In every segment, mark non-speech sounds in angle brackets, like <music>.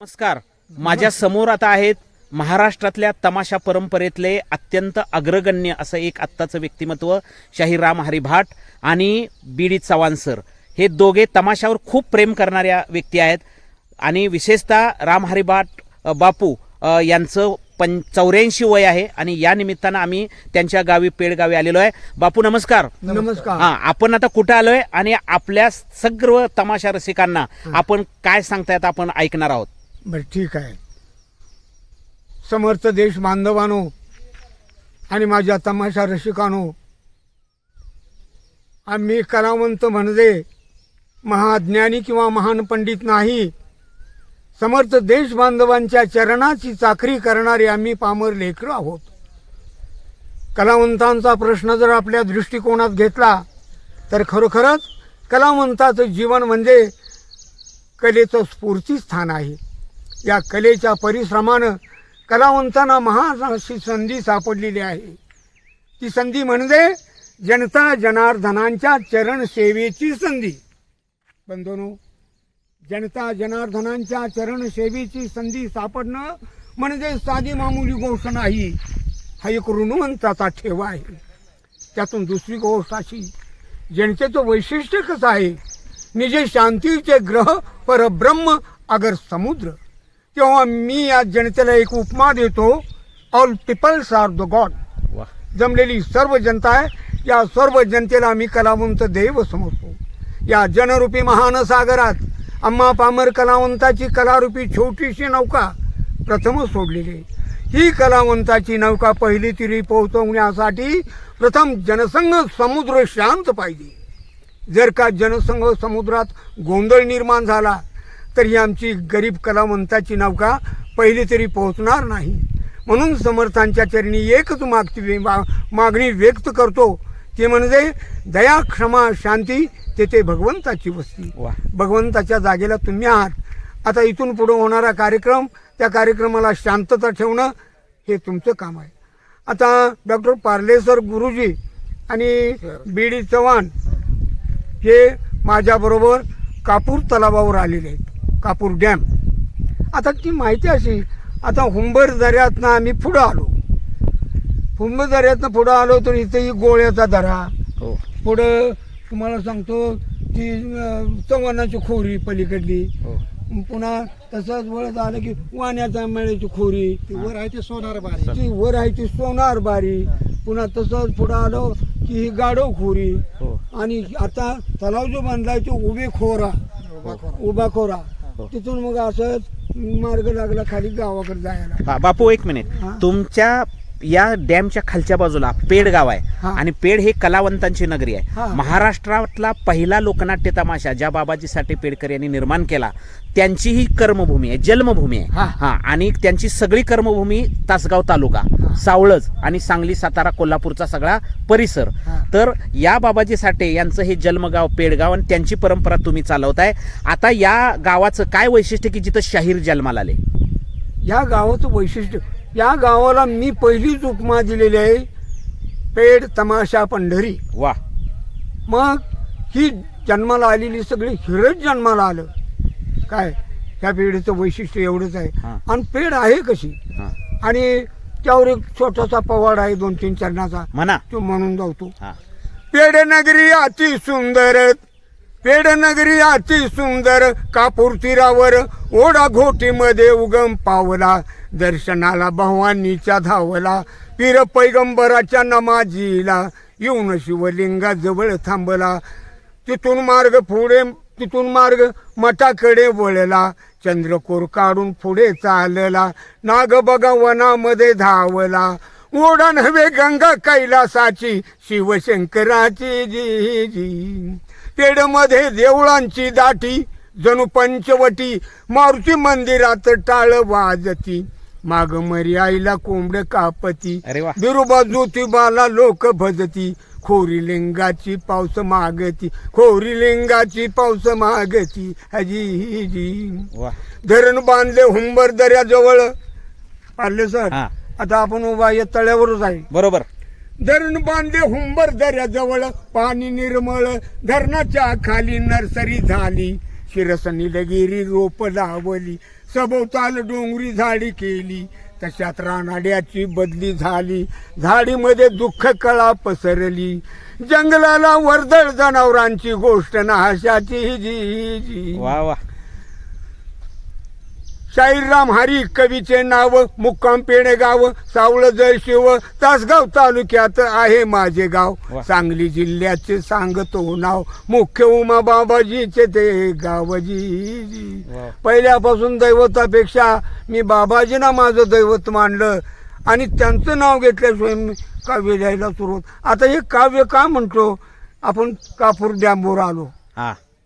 नमस्कार. माझ्यासमोर आता आहेत महाराष्ट्रातल्या तमाशा परंपरेतले अत्यंत अग्रगण्य असं एक आत्ताचं व्यक्तिमत्व शाहीराम हरिभाट आणि बीडी चव्हाण सर. हे दोघे तमाशावर खूप प्रेम करणाऱ्या व्यक्ती आहेत. आणि विशेषतः राम हरिभाट बापू यांचं पं चौऱ्याऐंशी वय आहे आणि या निमित्तानं आम्ही त्यांच्या गावी पेडगावी आलेलो आहे. बापू नमस्कार. नमस्कार. हा आपण आता कुठं आलोय आणि आपल्या सर्व तमाशा रसिकांना आपण काय सांगतायत आपण ऐकणार आहोत? बरं ठीक आहे. समर्थ देश बांधवानो आणि माझ्या तमाशा रसिकानो आम्ही कलावंत म्हणजे महाज्ञानी किंवा महान पंडित नाही. समर्थ देश बांधवांच्या चरणाची चाकरी करणारे आम्ही पामर लेकर आहोत. कलावंतांचा प्रश्न जर आपल्या दृष्टिकोनात घेतला तर खरोखरच कलावंताचं जीवन म्हणजे कलेचं स्फूर्तीस्थान आहे. या कलेच्या परिश्रमानं कलावंतांना महान अशी संधी सापडलेली आहे. ती संधी म्हणजे जनता जनार्दनांच्या चरण सेवेची संधी. बंधूनो जनता जनार्दनांच्या चरण सेवेची संधी सापडणं म्हणजे साधी मामूली गोष्ट नाही. हा एक ऋणवंताचा ठेवा आहे. त्यातून दुसरी गोष्ट अशी जनतेचं वैशिष्ट्य कसं आहे? निजे शांतीचे ग्रह परब्रह्म अगर समुद्र. तेव्हा मी या जनतेला एक उपमा देतो? All peoples are the god जमलेली सर्व जनता आहे. या सर्व जनतेला आम्ही कलावंत देव समजतो. या जनरूपी महान सागरात अम्मा पामर कलावंताची कलारूपी छोटीशी नौका प्रथम सोडलेली आहे. ही कलावंताची नौका पहिली तिरी पोहोचवण्यासाठी प्रथम जनसंघ समुद्र शांत पाहिजे. जर का जनसंघ समुद्रात गोंधळ निर्माण झाला तर ही आमची गरीब कलावंताची नौका पहिली तरी पोहोचणार नाही. म्हणून समर्थांच्या चरणी एकच मागती मा- मागणी व्यक्त करतो. ती म्हणजे दया क्षमा शांती तेथे भगवंताची वस्ती. भगवंताच्या जागेला तुम्ही आहात. आता इथून पुढे होणारा कार्यक्रम त्या कार्यक्रमाला शांतता ठेवणं हे तुमचं काम आहे. आता डॉक्टर पार्लेसर गुरुजी आणि बी डी चव्हाण हे माझ्याबरोबर कापूर तलावावर आलेले आहेत. कापूर डॅम. आता ती माहिती अशी आता हुंबर दऱ्यातनं आम्ही पुढं आलो. हुंबर दऱ्यातनं पुढं आलो तर इथेही गोळ्याचा दरा हो. पुढं तुम्हाला सांगतो ती चव्हाणाची खोरी पलीकडली. हो. पुन्हा तसंच वळत आलं की वाण्याचा मेळ्याची खोरी. ती वर आहे ते सोनार बारी. ती वर आहे ती सोनार बारी. पुन्हा तसंच पुढं आलो की ही गाडव खोरी. हो. आणि आता तलाव जो बांधलाय तो उभे खोरा. उभा खोरा. हो. तिथून मग असंच मार्ग लागला खाली गावाकडे जायला बापू एक मिनिट हा. तुमच्या या डॅमच्या खालच्या बाजूला पेड गाव आहे. आणि पेड हे कलावंतांची नगरी. आहे महाराष्ट्रातला पहिला लोकनाट्य तमाशा ज्या बाबाजी साठे पेडकर यांनी निर्माण केला त्यांची ही कर्मभूमी आहे जन्मभूमी आहे हा. आणि त्यांची सगळी कर्मभूमी तासगाव तालुका सावळज आणि सांगली सातारा कोल्हापूरचा सगळा परिसर. तर या बाबाजी साठे यांचं हे जन्मगाव पेडगाव आणि त्यांची परंपरा तुम्ही चालवताय आता या गावाचं काय वैशिष्ट्य की जिथं शाहीर जन्माला आले या गावाचं वैशिष्ट्य या गावाला मी पहिलीच उपमा दिलेली आहे. पेड तमाशा पंढरी. वा. मग ही जन्माला आलेली सगळी हिरच जन्माला आलं. काय? ह्या पेढीचं वैशिष्ट्य एवढंच आहे. आणि पेढ आहे कशी? आणि त्यावर एक छोटासा पवाड आहे दोन तीन चरणाचा. म्हणा. तो म्हणून जातो हा. पेड नगरी अति सुंदर पेडनगरी अति सुंदर कापूर तीरावर ओढा घोटीमध्ये उगम पावला. दर्शनाला भवानीच्या धावला पीर पैगंबराच्या नमाजीला. येऊन शिवलिंगाजवळ थांबला. तिथून मार्ग पुढे तिथून मार्ग मठाकडे वळला. चंद्रकोर काढून पुढे चालला. नाग बघा वनामध्ये धावला. ओढा नव्हे गंगा कैलासाची शिवशंकराची जी जी. पेडमध्ये देवळांची दाटी जणू पंचवटी मारुती मंदिरात टाळ वाजती. माग मरी आईला कोंबड कापती. बिरुबा ज्योतिबाला लोक भजती. खोरी लिंगाची पावस मागती. खोरी लिंगाची पावस मागती. हजी जी धरण बांधले हुंबर दर्याजवळ. पाडले सर. आता आपण उभा या तळ्यावरच आहे. बरोबर. धरण बांधले हुंबर दर्याजवळ पाणी निर्मळ धरणाच्या खाली नर्सरी झाली. शिरस निलगिरी रोप लावली सभोवताल डोंगरी झाडी केली. तशात रानाड्याची बदली झाली झाडीमध्ये दुःख कळा पसरली. जंगलाला वर्दळ जनावरांची गोष्ट नाशाची जी जी. वा वा. शाहीरराम हरी कवीचे नाव मुक्काम पेणे गाव सावळ जय शिव तासगाव तालुक्यात आहे माझे गाव. सांगली जिल्ह्याचे सांगतो नाव मुख्य उमा बाबाजीचे ते गावजी. पहिल्यापासून दैवतापेक्षा मी बाबाजींना माझं दैवत मानलं आणि त्यांचं नाव घेतल्याशिवाय मी काव्य लिहायला सुरुवात. आता हे काव्य का म्हणतो आपण कापूर डॅमवर आलो.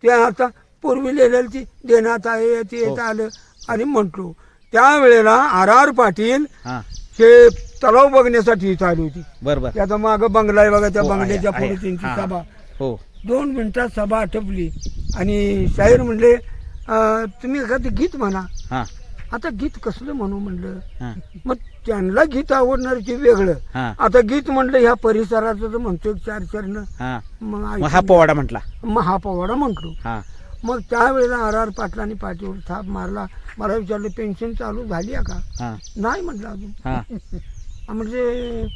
ते आता पूर्वी लिहिलेलं ती देण्यात आहे ते हो. येत आलं. आणि म्हटलो. त्यावेळेला आर आर पाटील हा. हे तलाव बघण्यासाठी इथं आली होती. बर बर. त्याचा माग बंगला आहे बघा त्या हो, आहे, बंगल्याच्या आहे. पुढे त्यांची हा. सभा. हो. दोन मिनिटात सभा आटपली. आणि शाहीर म्हणले "अं, तुम्ही एखादं गीत म्हणा. हा. आता गीत कसलं म्हणू म्हणलं? हा. मग त्यांना गीत आवडणार की वेगळं? हा. आता गीत म्हणलं ह्या परिसराचं तर म्हणतो चार चारनं हा. मग मग हा पोवाडा म्हटला. महापवाडा म्हटलो म्हटलो. हा. मग त्यावेळेला आर आर पाटलांनी पाठीवर थाप मारला. मला विचारलं पेन्शन चालू झाली आहे का? हा. नाही म्हटलं अजून. हा. <laughs> म्हणजे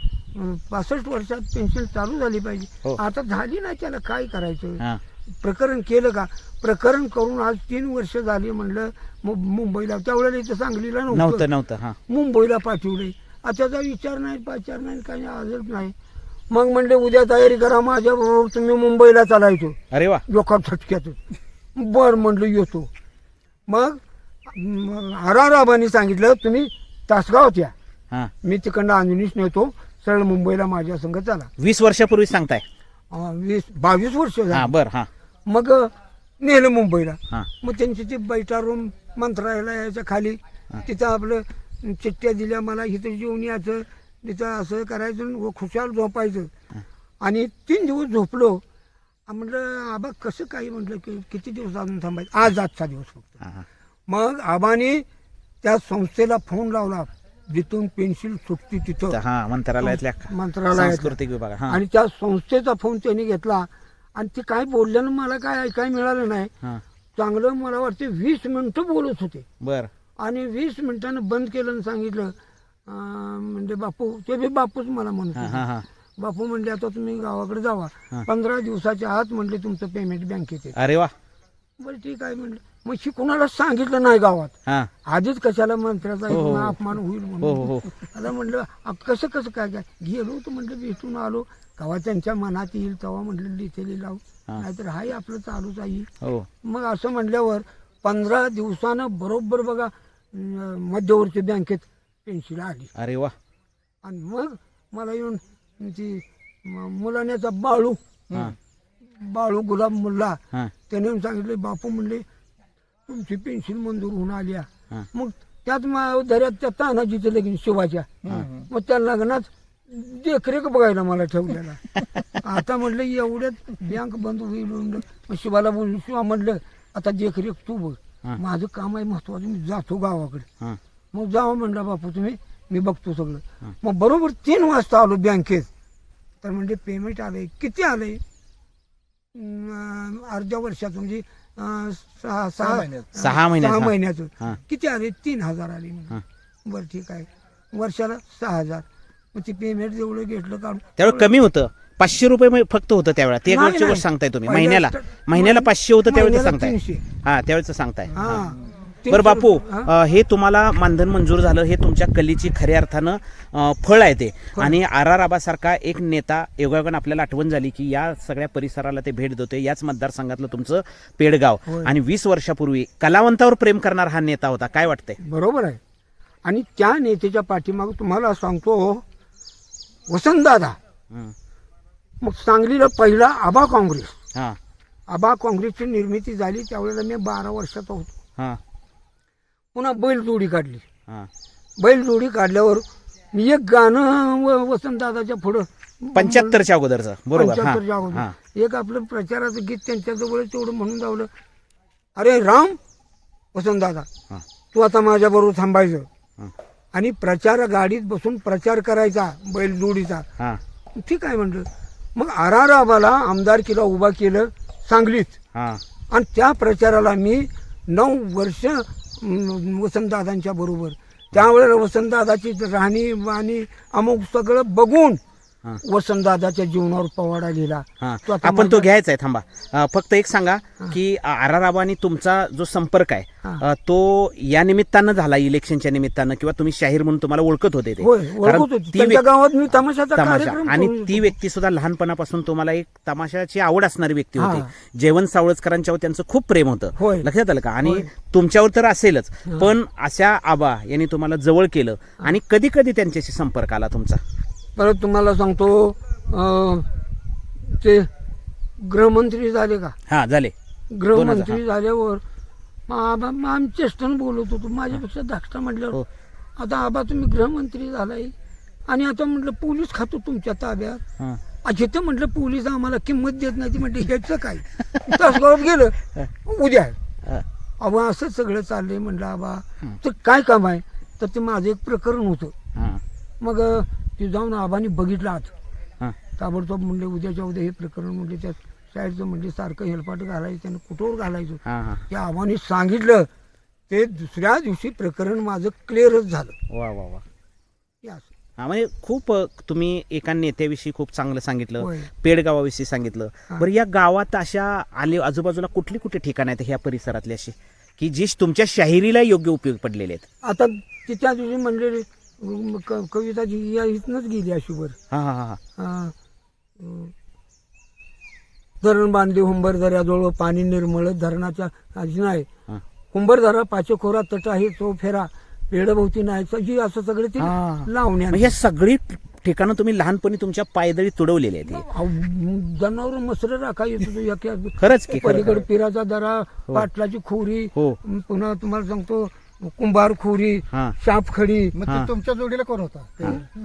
पासष्ट वर्षात पेन्शन चालू झाली हो. पाहिजे आता झाली नाही त्याला काय करायचं? हा. प्रकरण केलं का? प्रकरण करून आज तीन वर्ष झाली म्हणलं मुंबईला. त्यावेळेला इथं सांगलीला नव्हतं. नव्हतं हा. मुंबईला पाठवले त्याचा विचार नाही पाचार नाही काही आजच नाही. मग म्हणले उद्या तयारी करा माझ्या बरोबर तुम्ही मुंबईला चालायचो. अरे वा. बर म्हणलं येतो. मग हराराबांनी सांगितलं तुम्ही तासगावात या. हा. मी तिकडनं अंजनीच नेतो. सरळ मुंबईला माझ्या संघ चला. वीस वर्षापूर्वी सांगताय. अं, वीस बावीस वर्ष हा बर हा. मग नेलं मुंबईला. हा. मग त्यांची ती बैठा रूम मंत्रालयाच्या खाली तिथं आपलं चिठ्ठ्या दिल्या मला इथं जेवण यायचं तिथं असं करायचं व खुशाल झोपायचं. आणि तीन दिवस झोपलो. म्हटलं आबा कसं काय म्हटलं की किती दिवस अजून थांबायचं? आज आजचा दिवस फक्त. हा. मग आबाने त्या संस्थेला फोन लावला. जिथून पेन्सिल सुटती तिथं. हा मंत्रालयातल्या मंत्रालयात सांस्कृतिक विभाग हा. आणि त्या संस्थेचा फोन त्यांनी घेतला. आणि ते काय बोलल्यानं मला काय ऐकायला मिळालं नाही. हा. चांगलं मला वाटते वीस मिनिटं बोलत होते. बर. आणि वीस मिनिटानं बंद केलं आणि सांगितलं अं, म्हणजे बापू ते बी बापूच मला हा म्हणतो हा हा. बापू म्हणले आता तुम्ही गावाकडे जावा. पंधरा दिवसाच्या आत म्हणले तुमचं पेमेंट बँकेत अरे वा. बरं ठीक आहे म्हणलं. मग शी कुणाला सांगितलं नाही गावात? हा. आधीच कशाला मंत्र्याचा हो, हो, हो. अपमान होईल हो, हो, म्हणून. आता म्हणलं "अ, कसं कसं काय काय? गेलो होतो म्हणलं भेटून आलो. तेव्हा त्यांच्या मनात येईल तेव्हा म्हणलं लावू. हा. नाहीतर हाय आपलं चालूच आहे. हो. मग असं म्हणल्यावर पंधरा दिवसानं बरोबर बघा अं, मध्यवर्ती बँकेत पेन्शिल आली. अरे वा. आणि मग मला येऊन ती मुलाण्याचा बाळू हा. बाळू गुलाब मुल्ला हा. त्याने येऊन सांगितले बापू म्हणले तुमची पेन्शन मंजूर होऊन आली आहे." मग त्यात मा- दर्यात त्या तानाजीचं लगीन शिवाच्या. मग त्या लग्नात देखरेख बघायला मला ठेवलेला. <laughs> आता म्हणलं एवढ्यात बँक बंद होईल म्हणलं. मग शिवाला बोललो शिवा म्हणलं आता देखरेख तू बघ. हा. माझं काम आहे महत्वाचं मी जातो गावाकडे. हा. मग जावं म्हणलं बापू तुम्ही. मी बघतो सगळं मग बरोबर तीन वाजता आलो बँकेत. तर म्हणजे पेमेंट आलंय. किती आलंय? अं, अर्ध्या वर्षाचं म्हणजे सहा सहा सहा. महिन्याचं. किती आले? तीन हजार आले. बरं ठीक आहे. वर्षाला सहा हजार. मग ते पेमेंट जेवढं घेतलं काढून त्यावेळेस कमी होतं. पाचशे रुपये फक्त होतं त्यावेळेला. ते एक वर्षी सांगताय तुम्ही. महिन्याला. महिन्याला पाचशे होतं त्यावेळेस सांगताय. हा त्यावेळेस सांगताय. हा. बरं बापू हा. अं, हे तुम्हाला मानधन मंजूर झालं हे तुमच्या कलेची खऱ्या अर्थानं अं, फळ आहे ते. आणि आर आर आबासारखा एक नेता योगायोगानं आपल्याला आठवण झाली की या सगळ्या परिसराला ते भेट देतोय याच मतदारसंघातलं तुमचं पेडगाव. आणि वीस वर्षापूर्वी कलावंतावर प्रेम करणारा हा नेता होता काय वाटतंय? बरोबर आहे. आणि त्या नेत्याच्या पाठीमाग तुम्हाला सांगतो वसंतदादा. हं. मग सांगलीला पहिला आबा काँग्रेस. हा. आबा काँग्रेसची निर्मिती झाली त्यावेळेला मी बारा वर्षाचा होतो. हा. पुन्हा बैलजोडी काढली. हा. बैलजोडी काढल्यावर मी एक गाणं व- वसंतदादाच्या पुढं पंच्याहत्तरच्या अगोदरचं. बरोबर. हा. पंच्याहत्तरच्या हा. अगोदर एक आपलं प्रचाराचं गीत त्यांच्याजवळ तेवढं म्हणून जावलं अरे राम वसंतदादा हा. तू आता माझ्याबरोबर थांबायचं. हा. आणि प्रचार गाडीत बसून प्रचार करायचा बैलजोडीचा हा. ठीक आहे म्हटलं मग आराराबाला आमदारकीला उभा केलं सांगलीत. हा. आणि त्या प्रचाराला मी नऊ वर्ष वसंतदादांच्या बरोबर. त्यावेळेला वसंतदादाची राहणी आणि अमुक सगळं बघून वसंतदादाच्या जीवनावर पवाडा लिहिला हा. तो आता आपण तो घ्यायचा आहे थांबा. अ, फक्त एक सांगा की आर आर आबानी तुमचा जो संपर्क आहे हा. अ, तो या निमित्तानं झाला इलेक्शनच्या निमित्तानं किंवा तुम्ही शाहीर म्हणून तुम्हाला ओळखत होते ते? होय कारण ओळखत होती. ती त्यांच्या व्यक्ती- गावात मी तमाशाचा तमाशा. कार्यक्रम आणि करून ती येतो. व्यक्ती सुद्धा लहानपणापासून तुम्हाला एक तमाशाची आवड असणारी व्यक्ती. होती. जेवण सावळजकरांच्यावर त्यांचं खूप प्रेम होतं. होय. लक्षात आलं का? आणि होय. तुमच्यावर तर असेलच. पण अशा आबा यांनी तुम्हाला जवळ केलं. आणि कधी कधी त्यांच्याशी संपर्क आला तुमचा? परत तुम्हाला सांगतो अं, ते गृहमंत्री झाले का? हा झाले. गृहमंत्री झाल्यावर आम्ही चेष्टन बोलत होतो. माझ्यापेक्षा धाकटा म्हटल्यावर हो. आता आबा तुम्ही गृहमंत्री झालाय. आणि आता म्हटलं पोलीस खातो तुमच्या ताब्यात. हा. आ, जिथं म्हटलं पोलीस आम्हाला किंमत देत नाही. ती म्हटलं ह्याचं काय? तासगावात गेलं. उद्या. आहे. हा. अहो असं सगळं चाललंय म्हटलं आबा. तर काय काम आहे? तर ते माझं एक प्रकरण होतं. हा. मग अं, ते जाऊन आबानी बघितलं आत हा. ताबडतोब म्हणले उद्याच्या उद्या हे प्रकरण म्हणजे त्या शाळेचं म्हणजे सारखं हेलपाट घालायचं त्यानं कुठवर घालायचं? हा हा. त्या आबाने सांगितलं. ते दुसऱ्या दिवशी प्रकरण माझं क्लिअरच झालं. वा वा वा. हे असं. हा म्हणजे खूप अ, तुम्ही एका नेत्याविषयी खूप चांगलं सांगितलं होय. पेडगावाविषयी सांगितलं. बरं या गावात अशा आले आजूबाजूला कुठली कुठली ठिकाणं आहेत ह्या परिसरातली अशी? की जी तुमच्या शाहिरीला योग्य उपयोग पडलेले आहेत? आता ती त्या दिवशी म्हणले अं, क- कविता जी या इथनच गेली अशीवर हा हा हा अं, अं, धरण बांधले हुंबर दऱ्याजवळ पाणी निर्मळ धरणाच्या आधी नाही हा. हुंबर धरा पाचे खोरा तट आहे तो फेरा पेडभोवती नाही जी असं सगळं ते हा. लावण्या मग हे सगळी ठिकाणं तुम्ही लहानपणी तुमच्या पायदळी तुडवलेली आहेत हे. जनावर मसर राखा येत होतो एका खरंच की, खरं, पलीकडे खरं. पिराचा दरा पाटलाची खोरी हो. पुन्हा तुम्हाला सांगतो कुंभार खोरी हा. शापखडी. मग हा. ते तुमच्या जोडीला कोण होता?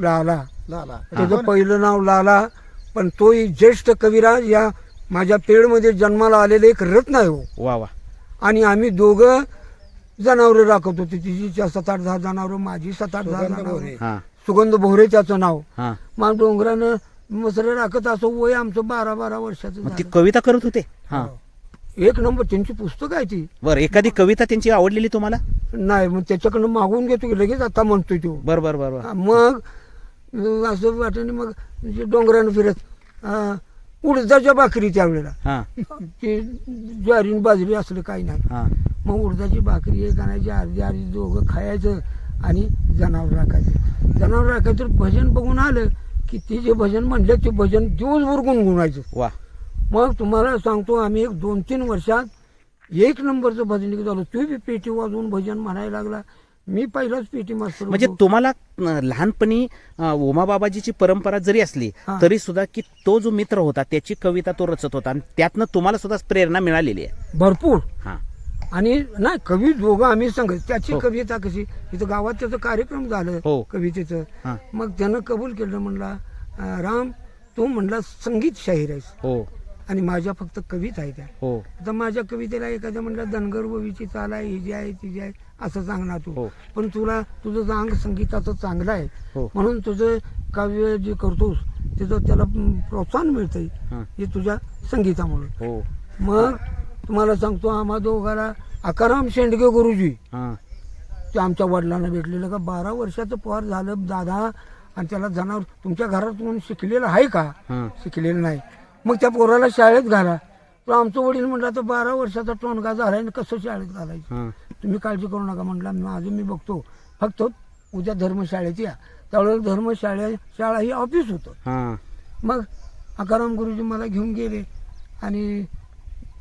लाला. लाला. त्याचं पहिलं नाव लाला पण तोही ज्येष्ठ कविराज या माझ्या पेडमध्ये जन्माला आलेले एक रत्न आहे हो. वा वा. आणि आम्ही दोघं जनावरं राखत होती. तिची सात आठ दहा जनावरं माझी सात आठ दहा सुगंध जनावरं. हा. सुगंध भोरे त्याचं नाव. हा. मग डोंगरानं मसरे राखत असं वय आमचं बारा बारा वर्षाचं मग ती झालं. कविता करत होते? हा. एक नंबर त्यांची पुस्तक आहे ती. बरं एखादी कविता त्यांची आवडलेली तुम्हाला? नाही मग त्याच्याकडनं मागून घेतो की लगेच आता म्हणतोय तो. बरं बरं बरं बरं. मग अं, असं वाटेने मग डोंगरानं फिरत अं, उडदाच्या भाकरी त्यावेळेला. हा. ते ज्वारी आणि बाजरी असलं काही नाही. हा. मग उडदाची भाकरी एक आणायची अर्धी अर्धी दोघं खायचं आणि जनावर राखायचं. जनावर राखायचं तर भजन बघून आलं की ते जे भजन म्हणलं ते भजन दिवसभर गुणगुणायचं. वा. मग तुम्हाला सांगतो आम्ही एक दोन तीन वर्षात एक नंबरचं भजन झालो तू बी पेटी वाजवून भजन म्हणायला लागला मी पहिलाच पेटी मास्तर म्हणजे. तुम्हाला लहानपणी अं, उमाबाबाजीची परंपरा जरी असली. तरी सुद्धा की तो जो मित्र होता त्याची कविता तो रचत होता आणि त्यातनं तुम्हाला सुद्धा प्रेरणा मिळालेली आहे भरपूर हा आणि नाही कवी दोघं आम्ही सांगत त्याची हो. कविता कशी इथं गावात त्याचं कार्यक्रम झालं हो. कवितेचं हा. मग त्यानं कबूल केलं म्हणला "अं, राम तू म्हणला संगीत शाहीर आहेस हो आणि माझ्या फक्त कविता आहे त्या. हो. आता माझ्या कवितेला एखाद्या म्हणलं धनगर ववीची चाल आहे ही जी आहे ती जी आहे असं सांगणार तू. हो. पण तुला तुझं जे अंग संगीताचं चांगलं आहे. हो. म्हणून तुझं काव्य जे करतोस त्याचं त्याला म, प्रोत्साहन मिळतंय हा. हे तुझ्या संगीतामुळे हो. मग तुम्हाला सांगतो आम्हा दोघाला आकाराम शेंडगे गुरुजी. हा. ते आमच्या वडिलांना भेटलेलं का बारा वर्षाचं पोर झालं दादा आणि त्याला जनावर तुमच्या घरात म्हणून शिकलेलं आहे का? हा. शिकलेलं नाही. मग त्या पोराला शाळेत घाला. तर आमचं वडील म्हटलं तर बारा वर्षाचा टोनगा झाला आणि कसं शाळेत घालायचं? हा. तुम्ही काळजी करू नका. म्हटलं माझं मी बघतो. फक्त उद्या धर्मशाळेत या. त्यावेळेला धर्मशाळे शाळा ही ऑफिस होतं. हा. मग अकाराम गुरुजी मला घेऊन गेले आणि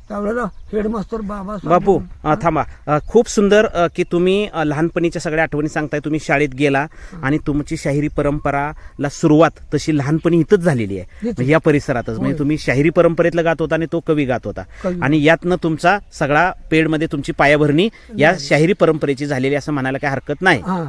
त्यावेळेला हेडमास्तर बाबा बापू अ, थांबा. अ, खूप सुंदर अ, की तुम्ही अ, लहानपणीच्या सगळ्या आठवणी सांगताय. तुम्ही शाळेत गेला आणि तुमची शाहिरी परंपराला सुरुवात तशी लहानपणी इथंच झालेली आहे. इथंच. म्हणजे या परिसरातच. म्हणजे होय. तुम्ही शाहिरी परंपरेतलं गात होता आणि तो कवी गात होता. कवी. आणि यातनं तुमचा सगळा पेडमध्ये तुमची पायाभरणी या शाहिरी परंपरेची झालेली असं म्हणायला काही हरकत नाही. हा.